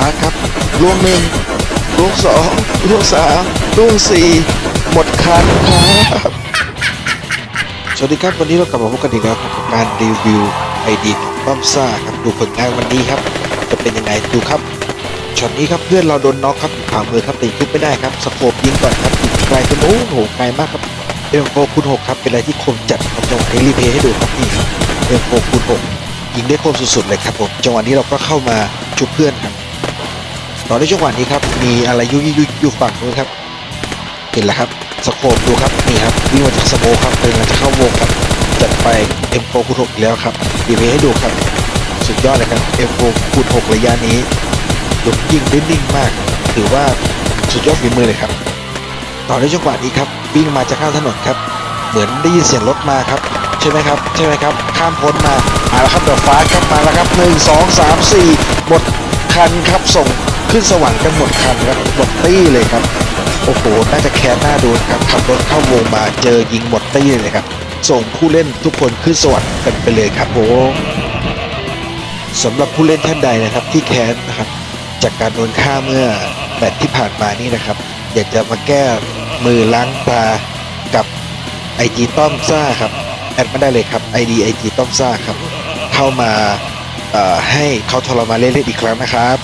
้าครับล่วงหนึ่งล่วงสองล่วงสามล่วงสี่หมดคันครับสวัสดีครับวันนี้เรากลับมาพบกันอีกแล้วครับกับการรีวิวไอดีของป้อมซ่าครับดูผลงานวันนี้ครับ จะเป็นยังไงดูครับช็อตนี้ครับเพื่อนเราโดนน็อกครับอยู่ขวามือครับตีทุบไม่ได้ครับสโคบยิงก่อนครับไกลจนโอ้โหไกลมากครับเอ็มโฟคูณหกครับเป็นอะไรที่คมจัดครับจังหวะนี้รีเพย์ให้ดูครับนี่ครับเอ็มโฟคูณหกยิงได้คมสุดๆเลยครับผมจังหวะนี้เราก็เข้ามาชุบเพื่อนครับ ตอนในจังหวะนี้ครับ มีอะไรยุยยุยอยู่ฝั่งนู้นครับ เห็นแล้วครับสโคปดูครับนี่ครับวิ่งมาจากสโมคครับเป็นมันจะเข้าวงครับจัดไป M4 คูณ6อีกแล้วครับดีเวให้ดูครับ สุดยอดเลยครับ M4 คูณ6ระยะนี้ลุกยิงได้นิ่งมาก ถือว่าสุดยอดฝีมือเลยครับ ต่อในจังหวะนี้ครับวิ่งมาจากข้างถนนครับ เหมือนได้ยินเสียงรถมาครับใช่ไหมครับใช่ไหมครับข้ามพ้นมามาแล้วครับเดอะฟ้าครับมาแล้วครับหนึ่งสองสามสี่หมดคันครับส่ง ขึ้นสวรรค์กันหมดคันครับหมดตี้เลยครับ โอ้โห น่าจะแค้นหน้าดูครับขับรถเข้าวงมาเจอยิงหมดตี้เลยครับ ส่งผู้เล่นทุกคนขึ้นสวรรค์กันไปเลยครับผมสำหรับผู้เล่นท่านใดนะครับที่แค้นนะครับจากการโดนฆ่าเมื่อแมตที่ผ่านมานี่นะครับ อยากจะมาแก้มือล้างตากับ IG ต้อมซ่าครับแอดมาได้เลยครับ ID IG ต้อมซ่าครับ เข้ามา ให้เขาทรมานเล่นๆอีกครั้งนะครับ